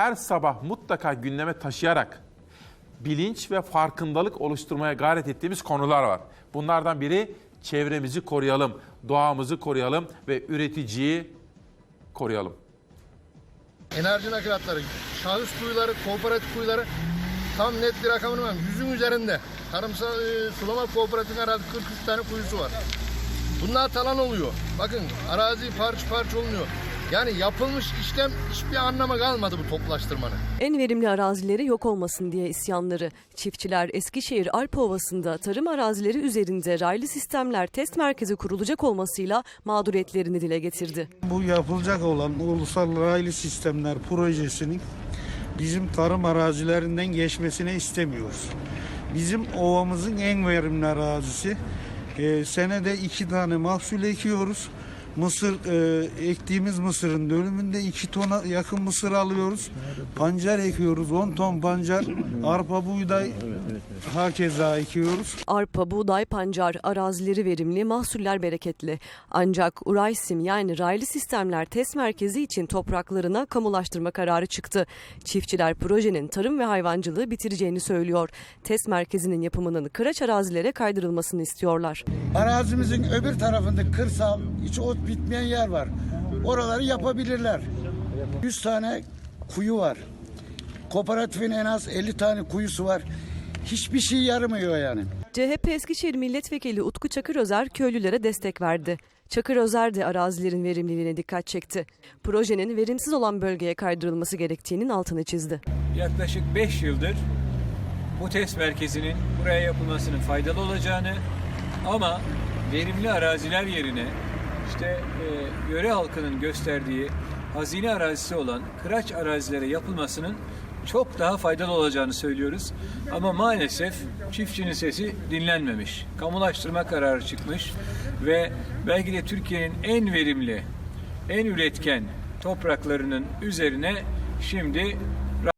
her sabah mutlaka gündeme taşıyarak bilinç ve farkındalık oluşturmaya gayret ettiğimiz konular var. Bunlardan biri çevremizi koruyalım, doğamızı koruyalım ve üreticiyi koruyalım. Enerji nakaratları, şahıs kuyuları, kooperatif kuyuları tam net bir rakamını bilmiyorum. Yüzün üzerinde. Tarımsal e, sulama kooperatifinin arazi 43 tane kuyusu var. Bunlar talan oluyor. Bakın arazi parça parça olmuyor. Yani yapılmış işlem hiçbir anlama kalmadı bu toplaştırmanın. En verimli arazileri yok olmasın diye isyanları. Çiftçiler Eskişehir Alp Ovası'nda tarım arazileri üzerinde raylı sistemler test merkezi kurulacak olmasıyla mağduriyetlerini dile getirdi. Bu yapılacak olan ulusal raylı sistemler projesinin bizim tarım arazilerinden geçmesine istemiyoruz. Bizim ovamızın en verimli arazisi. Ee, senede iki tane mahsul ekiyoruz. Mısır e, ektiğimiz mısırın dönümünde iki tona yakın mısır alıyoruz. Pancar ekiyoruz. 10 ton pancar. Arpa buğday hakeza ekiyoruz. Arpa, buğday, pancar arazileri verimli, mahsuller bereketli. Ancak Uraysim yani raylı sistemler test merkezi için topraklarına kamulaştırma kararı çıktı. Çiftçiler projenin tarım ve hayvancılığı bitireceğini söylüyor. Test merkezinin yapımının kıraç arazilere kaydırılmasını istiyorlar. Arazimizin öbür tarafında kırsal, hiç ot bitmeyen yer var. Oraları yapabilirler. 100 tane kuyu var. Kooperatifin en az 50 tane kuyusu var. Hiçbir şey yaramıyor yani. CHP Eskişehir Milletvekili Utku Çakırözer köylülere destek verdi. Çakırözer de arazilerin verimliliğine dikkat çekti. Projenin verimsiz olan bölgeye kaydırılması gerektiğinin altını çizdi. yaklaşık 5 yıldır bu test merkezinin buraya yapılmasının faydalı olacağını ama verimli araziler yerine işte e, yöre halkının gösterdiği hazine arazisi olan kıraç arazilere yapılmasının çok daha faydalı olacağını söylüyoruz. Ama maalesef çiftçinin sesi dinlenmemiş. Kamulaştırma kararı çıkmış ve belki de Türkiye'nin en verimli, en üretken topraklarının üzerine şimdi